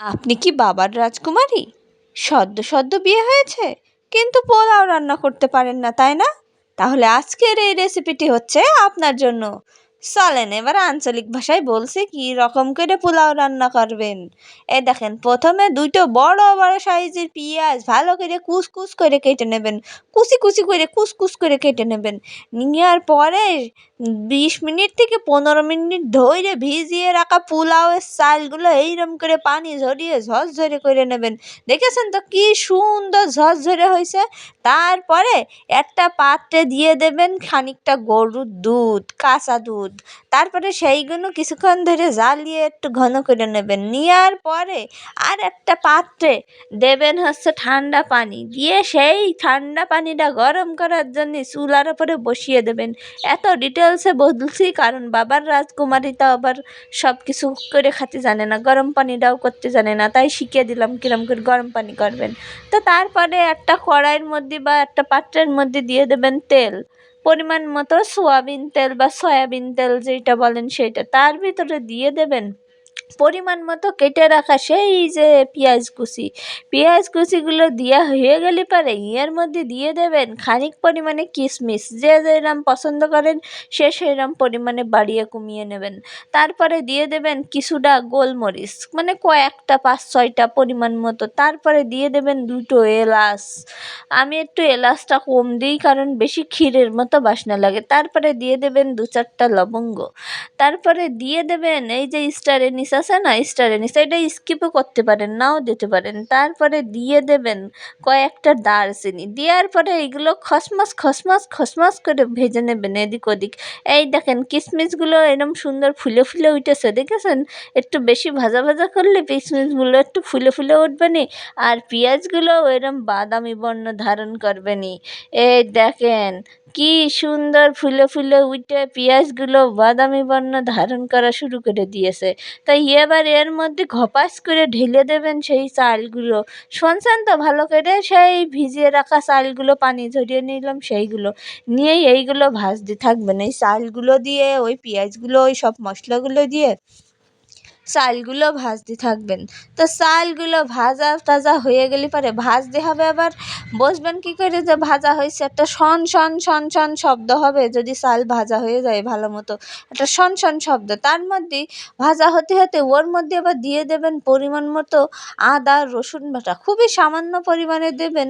আপনি কি বাবার রাজকুমারী? সদ্য সদ্য বিয়ে হয়েছে, কিন্তু পোলাও রান্না করতে পারেন না, তাই না? তাহলে আজকের এই রেসিপিটি হচ্ছে আপনার জন্য। চলেন এবার আঞ্চলিক ভাষায় বলছি কি, রকম করে পোলাও রান্না করবেন। এ দেখেন, প্রথমে দুটো বড় বড় সাইজের পেঁয়াজ ভালো করে কুচকুচ করে কেটে নেবেন। কুচি কুচি করে কুচকুচ করে কেটে নেবেন। নেওয়ার পরে বিশ মিনিট থেকে পনেরো মিনিট ধরে ভিজিয়ে রাখা পোলাওয়ের চালগুলো এইরম করে পানি ঝরিয়ে ঝরঝরে করে নেবেন। দেখেছেন তো কি সুন্দর ঝরঝরে হয়েছে? তারপরে একটা পাত্রে দিয়ে দেবেন খানিকটা গরুর দুধ, কাঁচা দুধ। তারপরে সেইগুলো কিছুক্ষণ ধরে জ্বালিয়ে একটু ঘন করে নেবেন। নেওয়ার পরে আর একটা পাত্রে দেবেন হচ্ছে ঠান্ডা পানি। দিয়ে সেই ঠান্ডা পানিটা গরম করার জন্য চুলার ওপরে বসিয়ে দেবেন। এত ডিটেলসে বলছি, কারণ বাবার রাজকুমারী তো আবার সব কিছু করে খেতে জানে না, গরম পানিটাও করতে জানে না, তাই শিখিয়ে দিলাম কিরম করে গরম পানি করবেন। তো তারপরে একটা কড়াইয়ের মধ্যে বা একটা পাত্রের মধ্যে দিয়ে দেবেন তেল। পরিমাণ মতো সোয়াবিন তেল বা সয়াবিন তেল যেটা বলেন সেটা তার ভিতরে দিয়ে দেবেন পরিমাণ মতো কেটে রাখা সেই যে পেঁয়াজ কুচি। পেঁয়াজ কুচিগুলো দেওয়া হয়ে গেলে পারে ইয়ের মধ্যে দিয়ে দেবেন খানিক পরিমাণে কিশমিশ যে যেরম পছন্দ করেন সে সেরম পরিমাণে বাড়িয়ে কমিয়ে নেবেন। তারপরে দিয়ে দেবেন কিছুটা গোলমরিচ মানে কয়েকটা, পাঁচ, ছয়টা পরিমাণ মতো। তারপরে দিয়ে দেবেন দুটো এলাচ। আমি একটু এলাচটা কম দিই কারণ বেশি ক্ষীরের মতো বাসনা লাগে। তারপরে দিয়ে দেবেন দু চারটা লবঙ্গ। তারপরে দিয়ে দেবেন এই যে স্টার এনিস আছে না স্টার এনিস এটা স্কিপও করতে পারেন, নাও দিতে পারেন। তারপরে দিয়ে দেবেন কয়েকটা দারচিনি। দেওয়ার পরে এগুলো খসমাস খসমাস খসমাস করে ভেজে নেবেন এদিক ওদিক। এই দেখেন কিশমিশগুলো এরম সুন্দর ফুলে ফুলে উঠেছে, দেখেছেন? একটু বেশি ভাজা ভাজা করলে কিশমিশগুলো একটু ফুলে ফুলে উঠবে নি, আর পেঁয়াজগুলো এরম বাদামি বর্ণ ধারণ করবে নি। এই দেখেন কি সুন্দর ফুলে ফুলে উঠে পেঁয়াজগুলো বাদামি বর্ণ ধারণ করা শুরু করে দিয়েছে। তাই এবার এর মধ্যে ঘপাস করে ঢেলে দেবেন সেই চালগুলো। শুনছেন তো? ভালো করে সেই ভিজিয়ে রাখা চালগুলো, পানি ঝরিয়ে নিলাম সেইগুলো। নিয়েই এইগুলো ভাজতে থাকবেন। এই চালগুলো দিয়ে, ওই পেঁয়াজগুলো, ওই সব মশলাগুলো দিয়ে চালগুলো ভাজতে থাকবেন। তো চালগুলো ভাজা টাজা হয়ে গেলে পরে ভাজতে হবে আবার। বসবেন কী করে যে ভাজা হয়েছে একটা শন শন শন শন শব্দ হবে যদি চাল ভাজা হয়ে যায় ভালো মতো একটা শন শন শব্দ। তার মধ্যে ভাজা হতে হতে ওর মধ্যে আবার দিয়ে দেবেন পরিমাণ মতো আদা, রসুন বাটা। খুবই সামান্য পরিমাণে দেবেন।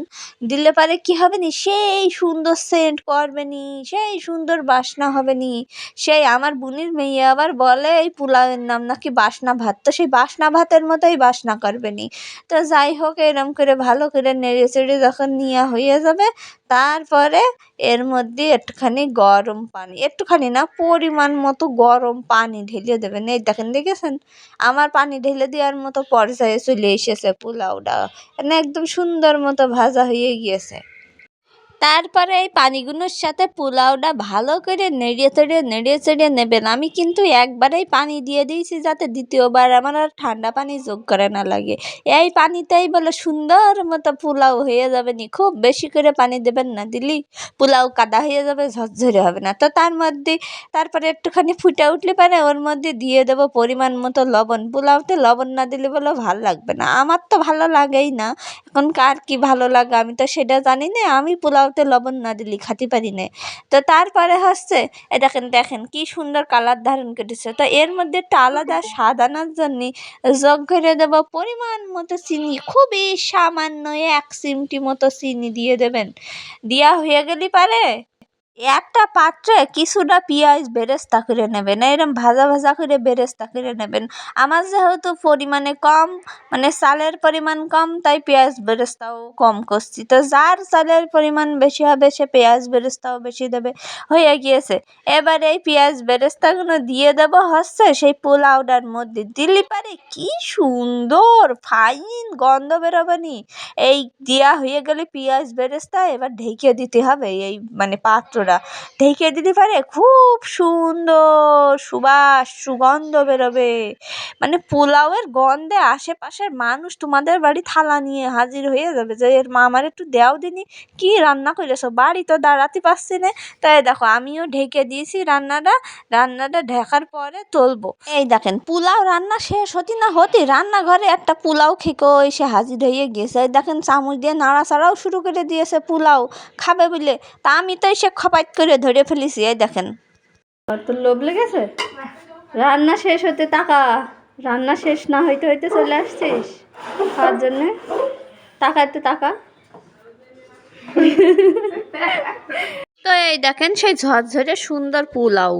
দিলে পারে কী হবে নি? সেই সুন্দর সেন্ট করবে নি, সেই সুন্দর বাসনা হবে নি। সেই আমার বুনির মেয়ে আবার বলে এই পোলাওয়ের নাম নাকি বাসনা ভাত, তো সেই বাসনা ভাতের মতোই বাসনা করবে নি। তো যাই হোক, এরম করে ভালো করে নেড়ে চেড়ে যখন নেওয়া হয়ে যাবে, তারপরে এর মধ্যে একটুখানি গরম পানি, একটুখানি না পরিমাণ মতো গরম পানি ঢেলে দেবেন। এই দেখেন, দেখেছেন? আমার পানি ঢেলে দেওয়ার মতো পর্যায়ে চলে এসেছে পোলাওটা। একদম সুন্দর মতো ভাজা হয়ে গিয়েছে। তারপরে এই পানিগুলোর সাথে পোলাওটা ভালো করে নেড়ে চেড়ে নেড়ে চেড়ে নেবেন। আমি কিন্তু একবারেই পানি দিয়ে দিয়েছি যাতে দ্বিতীয়বার আমার আর ঠান্ডা পানি যোগ করে না লাগে। এই পানিতেই বলে সুন্দর মতো পোলাও হয়ে যাবে নি। খুব বেশি করে পানি দেবেন না দিলেই পোলাও কাদা হয়ে যাবে, ঝরঝরে হবে না। তো তার মধ্যে, তারপরে একটুখানি ফুটে উঠলে পারে ওর মধ্যে দিয়ে দেবো পরিমাণ মতো লবণ। পোলাওতে লবণ না দিলে বলে ভালো লাগবে না। আমার তো ভালো লাগেই না। এখন কার কী ভালো লাগে আমি তো সেটা জানি না। আমি পোলাওতে লবণ না দিলে খাতে পারি না তো তারপরে হচ্ছে এ দেখেন দেখেন কি সুন্দর কালার ধারণ করেছে। তো এর মধ্যে একটা আলাদা স্বাদ আনার জন্যে যোগ করে দেবো পরিমাণ মতো চিনি খুবই সামান্য এক চিমটি মতো চিনি দিয়ে দেবেন। দেওয়া হয়ে গেলে পারে। একটা পাত্রে কিছুটা পেঁয়াজ বেরেস্তা করে নেবেন, এরম ভাজা ভাজা করে বেরেস্তা করে নেবেন। আমার যেহেতু পরিমাণে কম মানে চালের পরিমাণ কম, তাই পেঁয়াজ বেরেস্তাও কম করছি। তো যার চালের পরিমাণ বেশি হবে, সে পেঁয়াজ বেরেস্তাও বেশি দেবে। হয়ে গিয়েছে। এবার এই পেঁয়াজ বেরেস্তাগুলো দিয়ে দেব হচ্ছে সেই পোলাওটার মধ্যে। দিলে পারে কি সুন্দর, ফাইন গন্ধ বেরোবে নি। এই দেওয়া হয়ে গেলে পেঁয়াজ বেরেস্তা এবার ঢেকে দিতে হবে এই মানে পাত্রটা। আমরা ঢেকে দিতে পারে খুব সুন্দর সুবাস, সুগন্ধ বেরোবে। মানে পোলাওয়ের গন্ধে আশেপাশের মানুষ তোমাদের বাড়ি থালা নিয়ে হাজির হয়ে যাবে যে, এর মা আমার একটু দেও দিনি, কি রান্না করেছ বাড়ি তো দাঁড়াতে পারছি না। তাই দেখো, আমিও ঢেকে দিয়েছি রান্নাটা। রান্নাটা ঢাকার পরে তুলবো। এই দেখেন, পোলাও রান্না শেষ হতি না হতি রান্নাঘরে একটা পোলাও খেকো, এসে হাজির হয়ে গেছে। দেখেন, চামচ দিয়ে নাড়া নাড়াচাড়াও শুরু করে দিয়েছে পোলাও। খাবে বলে? তা আমি তো এসে খপাইত করে ধরে ফেলেছি এই দেখেন। তোর লোভ লেগেছে? রান্না শেষ হতে টাকা রান্না শেষ না হইতে হইতে চলে আসছিস। তার জন্যে টাকা একটু টাকা তো এই দেখেন সেই ঝরঝরে সুন্দর পোলাও।